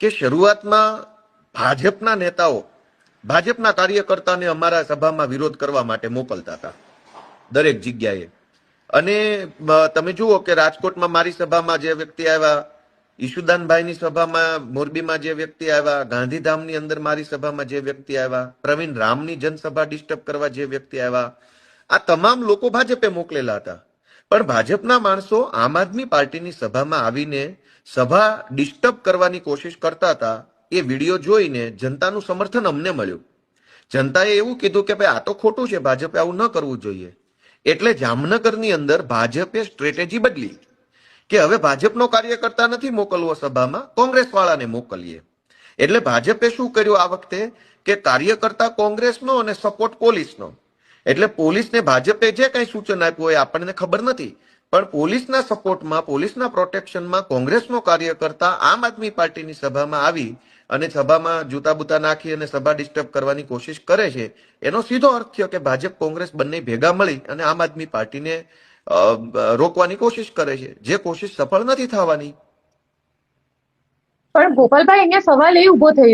કે શરૂઆતમાં ભાજપના નેતાઓ, ભાજપના કાર્યકર્તાને અમારા સભામાં વિરોધ કરવા માટે મોકલતા હતા, દરેક જગ્યાએ. અને તમે જુઓ કે રાજકોટમાં મારી સભામાં જે વ્યક્તિ આવ્યા, ઈશુદાનભાઈની સભામાં, મોરબીમાં જે વ્યક્તિ આવ્યા, ગાંધીધામની અંદર મારી સભામાં જે વ્યક્તિ આવ્યા, પ્રવીણ રામની જનસભા ડિસ્ટર્બ કરવા જે વ્યક્તિ આવ્યા, આ તમામ લોકો ભાજપે મોકલેલા હતા. પણ ભાજપના માણસો આમ આદમી પાર્ટીની સભામાં આવીને સભા ડિસ્ટર્બ કરવાની કોશિશ કરતા હતા, એ વીડિયો જોઈને જનતાનું સમર્થન અમને મળ્યું. જનતાએ એવું કીધું કે ભાઈ આ તો ખોટું છે, ભાજપે આવું ન કરવું જોઈએ. એટલે જામનગરની અંદર ભાજપે સ્ટ્રેટેજી બદલી. કે હવે ભાજપનો કાર્યકર્તા નથી મોકલવો સભામાં કોંગ્રેસ વાળાને મોકલીએ. એટલે ભાજપે શું કર્યું આ વખતે? કે કાર્યકર્તા કોંગ્રેસનો અને સપોર્ટ પોલીસનો. એટલે પોલીસને ભાજપે જે કઈ સૂચન આપ્યું હોય આપણને ખબર નથી. પણ પોલીસના સપોર્ટમાં, પોલીસના પ્રોટેક્શનમાં કોંગ્રેસનો કાર્યકર્તા આમ આદમી પાર્ટીની સભામાં આવી અને સભામાં જૂતા બૂતા નાખી અને સભા ડિસ્ટર્બ કરવાની કોશિશ કરે છે, એનો સીધો અર્થ થયો કે ભાજપ, કોંગ્રેસ બંને ભેગા મળી અને આમ આદમી પાર્ટીને રોકવાની કોશિશ કરે છે. જે કોશિશ સફળ નથી થવાની. પણ ગોપાલભાઈ, અહીંયા સવાલ એ ઊભો થઈ